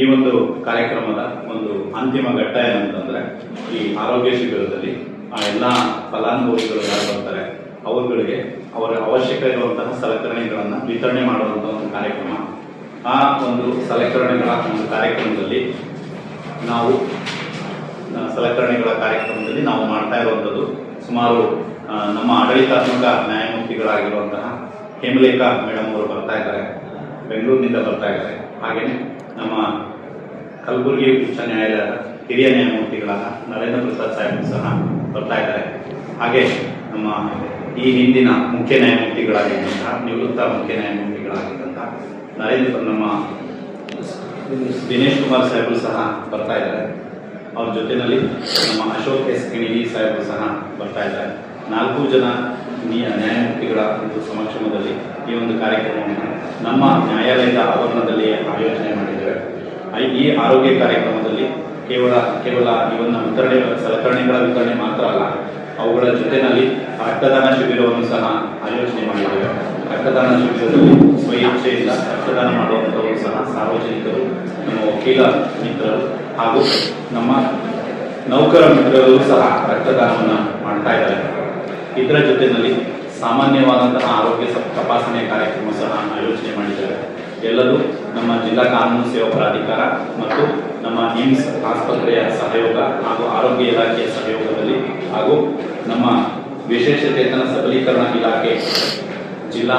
ಈ ಒಂದು ಕಾರ್ಯಕ್ರಮದ ಒಂದು ಅಂತಿಮ ಘಟ್ಟ ಏನಂತಂದ್ರೆ ಈ ಆರೋಗ್ಯ ಶಿಬಿರದಲ್ಲಿ ಆ ಎಲ್ಲ ಫಲಾನುಭವಿಗಳು ಯಾರು ಬರ್ತಾರೆ, ಅವರುಗಳಿಗೆ ಅವರ ಅವಶ್ಯಕ ಇರುವಂತಹ ಸಲಕರಣೆಗಳನ್ನು ವಿತರಣೆ ಮಾಡುವಂತಹ ಒಂದು ಕಾರ್ಯಕ್ರಮ. ಆ ಒಂದು ಸಲಕರಣೆಗಳ ಒಂದು ಕಾರ್ಯಕ್ರಮದಲ್ಲಿ ನಾವು ಸಲಕರಣೆಗಳ ಕಾರ್ಯಕ್ರಮದಲ್ಲಿ ನಾವು ಮಾಡ್ತಾ ಇರುವಂಥದ್ದು ಸುಮಾರು ನಮ್ಮ ಆಡಳಿತಾತ್ಮಕ ನ್ಯಾಯಮೂರ್ತಿಗಳಾಗಿರುವಂತಹ ಹೇಮಲೇಖಾ ಮೇಡಮ್ ಅವರು ಬರ್ತಾ ಇದ್ದಾರೆ, ಬೆಂಗಳೂರಿನಿಂದ ಬರ್ತಾ ಇದ್ದಾರೆ. ಹಾಗೆಯೇ ನಮ್ಮ ಕಲಬುರಗಿ ಉಚ್ಚ ನ್ಯಾಯಾಲಯದ ಹಿರಿಯ ನ್ಯಾಯಮೂರ್ತಿಗಳಾದ ನರೇಂದ್ರ ಪ್ರಸಾದ್ ಸಾಹೇಬ್ ಸಹ ಬರ್ತಾ ಇದ್ದಾರೆ. ಹಾಗೆ ನಮ್ಮ ಈ ಹಿಂದಿನ ಮುಖ್ಯ ನ್ಯಾಯಮೂರ್ತಿಗಳಾಗಿದ್ದಂತಹ, ನಿವೃತ್ತ ಮುಖ್ಯ ನ್ಯಾಯಮೂರ್ತಿಗಳಾಗಿದ್ದಂತಹ ನರೇಂದ್ರ, ನಮ್ಮ ದಿನೇಶ್ ಕುಮಾರ್ ಸಾಹೇಬರು ಸಹ ಬರ್ತಾ ಇದ್ದಾರೆ. ಅವ್ರ ಜೊತೆಯಲ್ಲಿ ನಮ್ಮ ಅಶೋಕ್ ಎಸ್ ಕಿಣಿಗಿ ಸಾಹೇಬರು ಸಹ ಬರ್ತಾ ಇದ್ದಾರೆ. ನಾಲ್ಕು ಜನ ನ್ಯಾಯ- ನ್ಯಾಯಮೂರ್ತಿಗಳ ಒಂದು ಸಮಕ್ಷಮದಲ್ಲಿ ಈ ಒಂದು ಕಾರ್ಯಕ್ರಮವನ್ನು ನಮ್ಮ ನ್ಯಾಯಾಲಯದ ಆವರಣದಲ್ಲಿ ಆಯೋಜನೆ ಮಾಡಿದ್ದೇವೆ. ಈ ಆರೋಗ್ಯ ಕಾರ್ಯಕ್ರಮದಲ್ಲಿ ಕೇವಲ ಕೇವಲ ಇವನ್ನ ವಿತರಣೆ, ಸಲಕರಣೆಗಳ ವಿತರಣೆ ಮಾತ್ರ ಅಲ್ಲ, ಅವುಗಳ ಜೊತೆಯಲ್ಲಿ ರಕ್ತದಾನ ಶಿಬಿರವನ್ನು ಸಹ ಆಯೋಜನೆ ಮಾಡಿದ್ದೇವೆ ರಕ್ತದಾನ ಶಿಬಿರದಲ್ಲಿ ಸ್ವಇಚ್ಛೆಯಿಂದ ರಕ್ತದಾನ ಮಾಡುವಂಥವರು ಸಹ ಸಾರ್ವಜನಿಕರು, ನಮ್ಮ ವಕೀಲ ಮಿತ್ರರು ಹಾಗೂ ನಮ್ಮ ನೌಕರ ಮಿತ್ರರು ಸಹ ರಕ್ತದಾನವನ್ನು ಮಾಡ್ತಾ ಇದ್ದಾರೆ. ಇದರ ಜೊತೆಯಲ್ಲಿ ಸಾಮಾನ್ಯವಾದಂತಹ ಆರೋಗ್ಯ ತಪಾಸಣೆ ಕಾರ್ಯಕ್ರಮ ಸಹ ಆಯೋಜನೆ ಮಾಡಿದ್ದಾರೆ. ಎಲ್ಲರೂ ನಮ್ಮ ಜಿಲ್ಲಾ ಕಾನೂನು ಸೇವಾ ಪ್ರಾಧಿಕಾರ ಮತ್ತು ನಮ್ಮ ಏಮ್ಸ್ ಆಸ್ಪತ್ರೆಯ ಸಹಯೋಗ ಹಾಗೂ ಆರೋಗ್ಯ ಇಲಾಖೆಯ ಸಹಯೋಗದಲ್ಲಿ ಹಾಗೂ ನಮ್ಮ ವಿಶೇಷಚೇತನ ಸಬಲೀಕರಣ ಇಲಾಖೆ ಜಿಲ್ಲಾ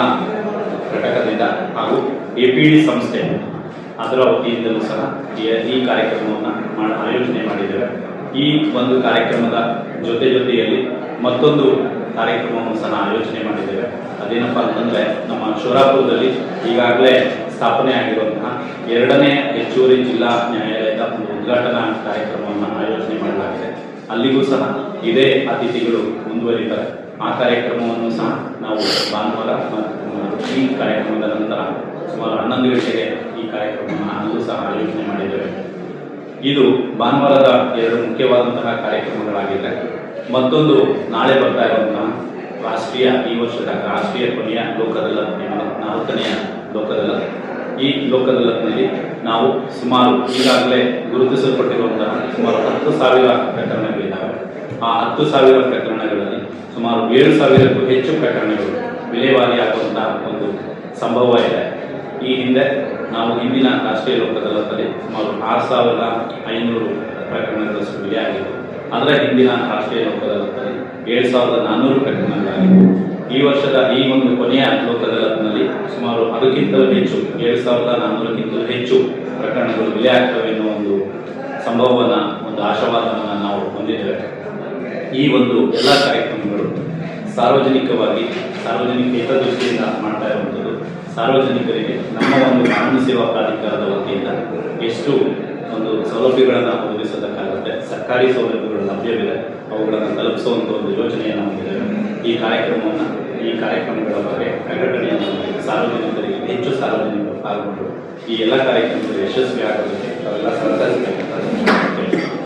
ಘಟಕದಿಂದ ಹಾಗೂ ಎಪಿಡಿ ಸಂಸ್ಥೆ ಅದರ ವತಿಯಿಂದಲೂ ಸಹ ಈ ಕಾರ್ಯಕ್ರಮವನ್ನು ಮಾಡ ಆಯೋಜನೆ ಮಾಡಿದ್ದೇವೆ. ಈ ಒಂದು ಕಾರ್ಯಕ್ರಮದ ಜೊತೆ ಜೊತೆಯಲ್ಲಿ ಮತ್ತೊಂದು ಕಾರ್ಯಕ್ರಮವನ್ನು ಸಹ ಆಯೋಜನೆ ಮಾಡಿದ್ದೇವೆ. ಅದೇನಪ್ಪ ಅಂತಂದರೆ ನಮ್ಮ ಶೋರಾಪುರದಲ್ಲಿ ಈಗಾಗಲೇ ಸ್ಥಾಪನೆ ಆಗಿರುವಂತಹ ಎರಡನೇ ಹೆಚ್ಚುವರಿ ಜಿಲ್ಲಾ ನ್ಯಾಯಾಲಯದ ಒಂದು ಉದ್ಘಾಟನಾ ಕಾರ್ಯಕ್ರಮವನ್ನು ಆಯೋಜನೆ ಮಾಡಲಾಗಿದೆ. ಅಲ್ಲಿಗೂ ಸಹ ಇದೇ ಅತಿಥಿಗಳು ಮುಂದುವರಿತಾರೆ. ಆ ಕಾರ್ಯಕ್ರಮವನ್ನು ಸಹ ನಾವು ಭಾನುವಾರ ಈ ಕಾರ್ಯಕ್ರಮದ ನಂತರ ಸುಮಾರು ಹನ್ನೊಂದು ಗಂಟೆಗೆ ಈ ಕಾರ್ಯಕ್ರಮವನ್ನು ಅಲ್ಲೂ ಸಹ ಆಯೋಜನೆ ಮಾಡಿದ್ದೇವೆ. ಇದು ಭಾನುವಾರದ ಎರಡು ಮುಖ್ಯವಾದಂತಹ ಕಾರ್ಯಕ್ರಮಗಳಾಗಿದೆ ಮತ್ತೊಂದು ನಾಳೆ ಬರ್ತಾ ಇರುವಂತಹ ರಾಷ್ಟ್ರೀಯ ಈ ವರ್ಷದ ರಾಷ್ಟ್ರೀಯ ಕೊನೆಯ ಲೋಕದಲ್ಲ ನಾಲ್ಕನೆಯ ಲೋಕದಲ್ಲತ್ ಈ ಲೋಕದಲ್ಲಿ ನಾವು ಸುಮಾರು ಈಗಾಗಲೇ ಗುರುತಿಸಲ್ಪಟ್ಟಿರುವಂತಹ ಸುಮಾರು ಹತ್ತು ಸಾವಿರ ಪ್ರಕರಣಗಳಿದ್ದಾವೆ ಆ ಹತ್ತು ಸಾವಿರ ಪ್ರಕರಣಗಳಲ್ಲಿ ಸುಮಾರು ಏಳು ಸಾವಿರಕ್ಕೂ ಹೆಚ್ಚು ಪ್ರಕರಣಗಳು ವಿಲೇವಾರಿಯಾಗುವಂತಹ ಒಂದು ಸಂಭವ ಇದೆ ಈ ಹಿಂದೆ ನಾವು ಹಿಂದಿನ ರಾಷ್ಟ್ರೀಯ ಲೋಕದಲ್ಲದಲ್ಲಿ ಸುಮಾರು ಆರು ಸಾವಿರದ ಐನೂರು ಪ್ರಕರಣಗಳಷ್ಟು ವಿಲೆ ಅದರ ಹಿಂದಿನ ರಾಷ್ಟ್ರೀಯ ಲೋಕದಲ್ಲದಲ್ಲಿ ಏಳು ಸಾವಿರದ ನಾನ್ನೂರು ಪ್ರಕರಣಗಳಾಗಿತ್ತು ಈ ವರ್ಷದ ಈ ಒಂದು ಕೊನೆಯ ಲೋಕದಲ್ಲದಲ್ಲಿ ಸುಮಾರು ಅದಕ್ಕಿಂತಲೂ ಹೆಚ್ಚು ಏಳು ಸಾವಿರದ ನಾನ್ನೂರಕ್ಕಿಂತಲೂ ಹೆಚ್ಚು ಪ್ರಕರಣಗಳು ಬೆಲೆ ಆಗ್ತವೆ ಎನ್ನುವ ಒಂದು ಸಂಭವವನ್ನು, ಒಂದು ಆಶಾವಾದವನ್ನು ನಾವು ಹೊಂದಿದ್ದೇವೆ. ಈ ಒಂದು ಎಲ್ಲ ಕಾರ್ಯಕ್ರಮಗಳು ಸಾರ್ವಜನಿಕವಾಗಿ, ಸಾರ್ವಜನಿಕ ಹಿತದೃಷ್ಟಿಯಿಂದ ಮಾಡ್ತಾ ಇರುವಂಥದ್ದು. ಸಾರ್ವಜನಿಕರಿಗೆ ನಮ್ಮ ಒಂದು ಕಾನೂನು ಸೇವಾ ಪ್ರಾಧಿಕಾರದ ವತಿಯಿಂದ ಎಷ್ಟು ಒಂದು ಸೌಲಭ್ಯಗಳನ್ನು ಒದಗಿಸೋದಕ್ಕಾಗುತ್ತೆ, ಸರ್ಕಾರಿ ಸೌಲಭ್ಯಗಳು ಲಭ್ಯವಿದೆ, ಅವುಗಳನ್ನು ತಲುಪಿಸುವಂಥ ಒಂದು ಯೋಜನೆಯನ್ನು ಹೊಂದಿದ್ದೇವೆ ಈ ಕಾರ್ಯಕ್ರಮವನ್ನು, ಈ ಕಾರ್ಯಕ್ರಮಗಳ ಬಗ್ಗೆ ಪ್ರಕಟಣೆಯನ್ನು ಸಾರ್ವಜನಿಕರಿಗೆ, ಹೆಚ್ಚು ಸಾರ್ವಜನಿಕರು ಪಾಲ್ಗೊಂಡು ಈ ಎಲ್ಲ ಕಾರ್ಯಕ್ರಮಗಳು ಯಶಸ್ವಿ ಆಗೋದಕ್ಕೆ ಅವೆಲ್ಲ ಸಹಕರಿಸಬೇಕಂತ